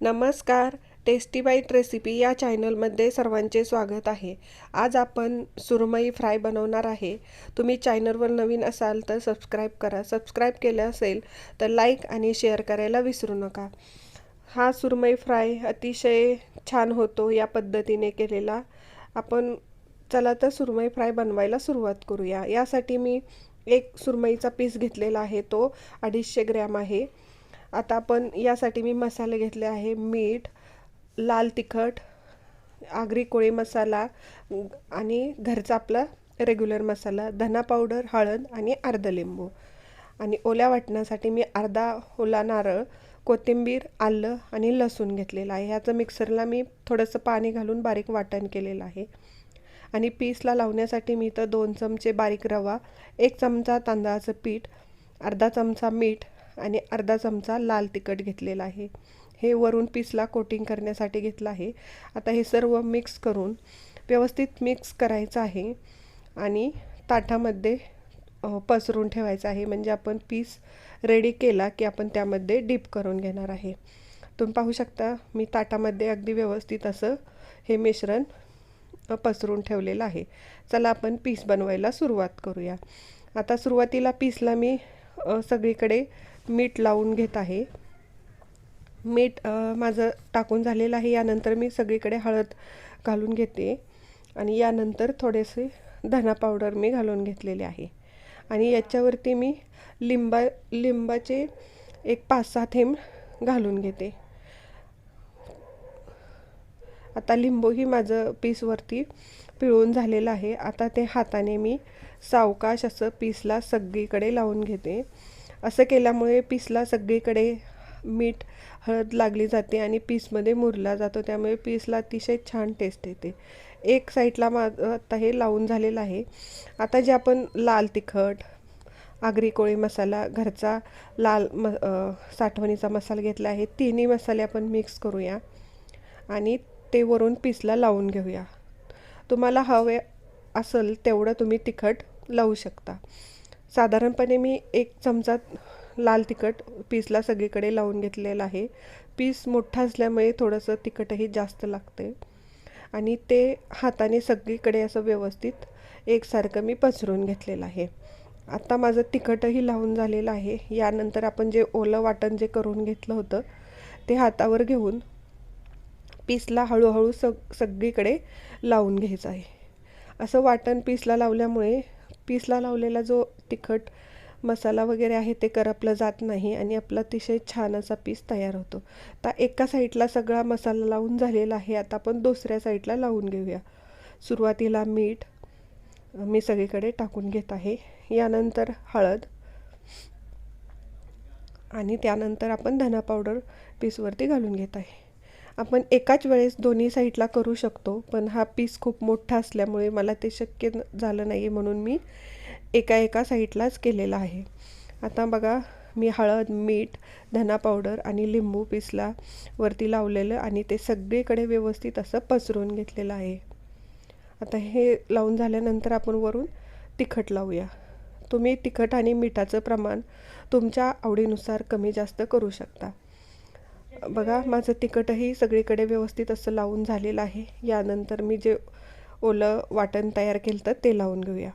नमस्कार tasty bite recipe या चॅनलमध्ये सर्वांचे स्वागत आहे. आज आपण सुरमई फ्राय बनवणार आहे. तुम्ही चॅनलवर नवीन असाल तर सबस्क्राईब करा. सबस्क्राईब केलं असेल तर लाईक आणि शेअर करायला विसरू नका. हा सुरमई फ्राय अतिशय छान होतो या पद्धतीने केलेला. आपण चला तर सुरमई फ्राय बनवायला सुरुवात करूया. यासाठी मी एक सुरमईचा पीस घेतलेला आहे. तो अडीचशे ग्रॅम आहे. आता आपण यासाठी मी मसाले घेतले आहे मीठ लाल तिखट आगरी कोळी मसाला आणि घरचा आपला रेग्युलर मसाला धना पावडर हळद आणि अर्धा लिंबू. आणि ओल्या वाटण्यासाठी मी अर्धा ओला नारळ कोथिंबीर आलं आणि लसूण घेतलेलं आहे. ह्याचं मिक्सरला मी थोडंसं पाणी घालून बारीक वाटण केलेलं आहे. आणि पीसला लावण्यासाठी मी तर दोन चमचे बारीक रवा एक चमचा तांदळाचं पीठ अर्धा चमचा मीठ आणि अर्धा चमचा लाल तिखट घेतलेला आहे. हे वरून पीसला कोटिंग करण्यासाठी घेतलं आहे. आता हे सर्व मिक्स करून व्यवस्थित मिक्स करायचं आहे आणि ताटामध्ये पसरून ठेवायचं आहे. म्हणजे आपण पीस रेडी केला की आपण त्यामध्ये डीप करून घेणार आहे. तुम्ही पाहू शकता मी ताटामध्ये अगदी व्यवस्थित असं हे मिश्रण पसरून ठेवलेलं आहे. चला आपण पीस बनवायला सुरुवात करूया. आता सुरुवातीला पीसला मी सगळीकडे मीठ लावून घेत आहे. मीठ माझं टाकून झालेलं आहे. यानंतर मी सगळीकडे हळद घालून घेते. आणि यानंतर थोडेसे धना पावडर मी घालून घेतलेले आहे. आणि याच्यावरती मी लिंबा लिंबाचे एक पाच सहा थेंब घालून घेते. आता लिंबूही माझं पीसवरती पिळून झालेलं आहे. आता ते हाताने मी सावकाश असं पीसला सगळीकडे लावून घेते. असं केल्यामुळे पीसला सगळीकडे मीठ हळद लागली जाते आणि पीसमध्ये मुरला जातो. त्यामुळे पीसला अतिशय छान टेस्ट येते. एक साईडला मा आता हे लावून झालेलं आहे. आता जे आपण लाल तिखट आगरी कोळी मसाला घरचा लाल म साठवणीचा मसाला घेतला आहे तिन्ही मसाले आपण मिक्स करूया आणि ते वरून पीसला लावून घेऊया. तुम्हाला हवे असेल तेवढं तुम्ही तिखट लावू शकता. साधारणपणे मी एक चमचा लाल तिखट पीसला सगळीकडे लावून घेतलेलं आहे. पीस मोठा असल्यामुळे थोडंसं तिखटही जास्त लागते. आणि ते हाताने सगळीकडे असं व्यवस्थित एकसारखं मी पसरून घेतलेलं आहे. आता माझं तिखटही लावून झालेलं आहे. यानंतर आपण जे ओलं वाटण जे करून घेतलं होतं ते हातावर घेऊन पीसला हळूहळू सग सगळीकडे लावून घ्यायचं आहे. असं वाटण पीसला लावल्यामुळे पीसला लावलेला जो तिखट मसाला वगैरे आहे ते करपलं जात नाही आणि आपला अतिशय छान असा पीस तयार होतो. तर एका साईडला सगळा मसाला लावून झालेला आहे. आता आपण दुसऱ्या साईडला लावून घेऊया. सुरुवातीला मीठ मी सगळीकडे टाकून घेत आहे. यानंतर हळद आणि त्यानंतर आपण धना पावडर पीसवरती घालून घेत आहे. आपण एकाच वेळेस दोन्ही साईडला करू शकतो पण हा पीस खूप मोठा असल्यामुळे मला ते शक्य झालं नाही म्हणून मी एका एका साईडलाच केलेला आहे. आता बघा मी हळद मीठ धना पावडर आणि लिंबू पिसला वरती लावलेलं आणि ते सगळीकडे व्यवस्थित असं पसरून घेतलेलं आहे. आता हे लावून झाल्यानंतर आपण वरून तिखट लावूया. तुम्ही तिखट आणि मिठाचं प्रमाण तुमच्या आवडीनुसार कमी जास्त करू शकता. बघा माझं तिखटही सगळीकडे व्यवस्थित असं लावून झालेलं आहे. यानंतर मी जे ओलं वाटण तयार केलं तर ते लावून घेऊया.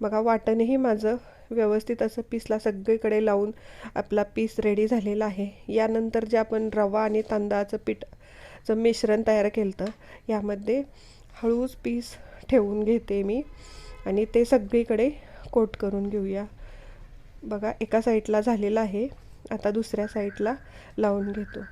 बघा वाटणही माझं व्यवस्थित असं पीसला सगळीकडे लावून आपला पीस रेडी झालेला आहे. यानंतर जे आपण रवा आणि तांदळाचं पीठचं मिश्रण तयार केलं तर यामध्ये हळूच पीस ठेवून घेते मी आणि ते सगळीकडे कोट करून घेऊया. बघा एका साईडला झालेलं आहे. आता दुसऱ्या साईडला लावून घेतो.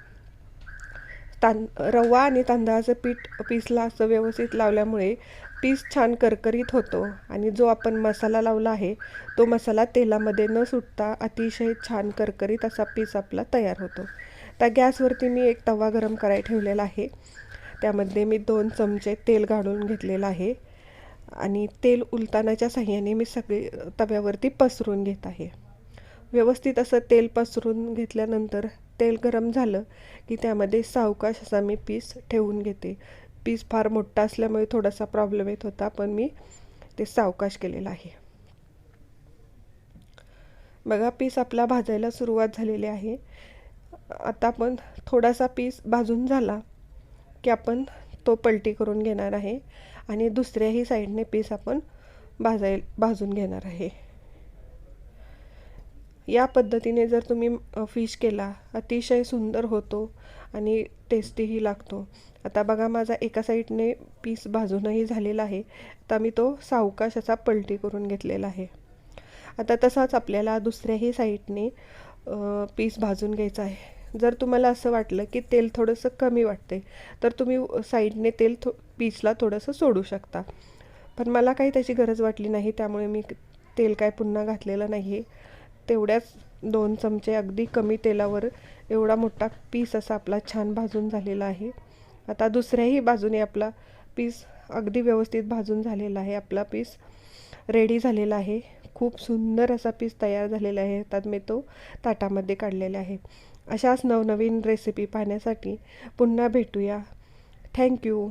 तां रवा आणि तांदळाचं पीठ पीसला असं व्यवस्थित लावल्यामुळे पीस छान करकरीत होतो आणि जो आपण मसाला लावला आहे तो मसाला तेलामध्ये न सुटता अतिशय छान करकरीत असा पीस आपला तयार होतो. त्या गॅसवरती मी एक तवा गरम कराय ठेवलेला आहे. त्यामध्ये मी दोन चमचे तेल घालून घेतलेलं आहे आणि तेल उलतानाच्या साह्याने मी सगळे तव्यावरती पसरून घेत आहे. व्यवस्थित असं तेल पसरून घेतल्यानंतर तेल गरम झालं की त्यामध्ये सावकाश असा मी पीस ठेवून घेते. पीस फार मोठा असल्यामुळे थोडासा प्रॉब्लेम येत होता पण मी ते सावकाश केलेलं आहे. बघा पीस आपला भाजायला सुरुवात झालेली आहे. आता आपण थोडासा पीस भाजून झाला की आपण तो पलटी करून घेणार आहे आणि दुसऱ्याही साईडने पीस आपण भाजाय भाजून घेणार आहे. या पद्धतीने जर तुम्ही फिश केला अतिशय सुंदर होतो आणि टेस्टीही लागतो. आता बघा माझा एका साईडने पीस भाजूनही झालेला आहे. आता मी तो सावकाश असा पलटी करून घेतलेला आहे. आता तसाच आपल्याला दुसऱ्याही साईडने पीस भाजून घ्यायचा आहे. जर तुम्हाला असं वाटलं की तेल थोडंसं कमी वाटते तर तुम्ही साईडने तेल थो पीसला थोडंसं सोडू शकता. पण मला काही त्याची गरज वाटली नाही त्यामुळे मी तेल काय पुन्हा घातलेलं नाही आहे तेवढ्याच दोन चमचे अगदी कमी तेलावर एवढा मोठा पीस असा आपला छान भाजून झालेला आहे. आता दुसऱ्याही बाजूने आपला पीस अगदी व्यवस्थित भाजून झालेला आहे. आपला पीस रेडी झालेला आहे. खूप सुंदर असा पीस तयार झालेला आहे. त्यात मी तो ताटामध्ये काढलेला आहे. अशाच नवनवीन रेसिपी पाहण्यासाठी पुन्हा भेटूया. थँक्यू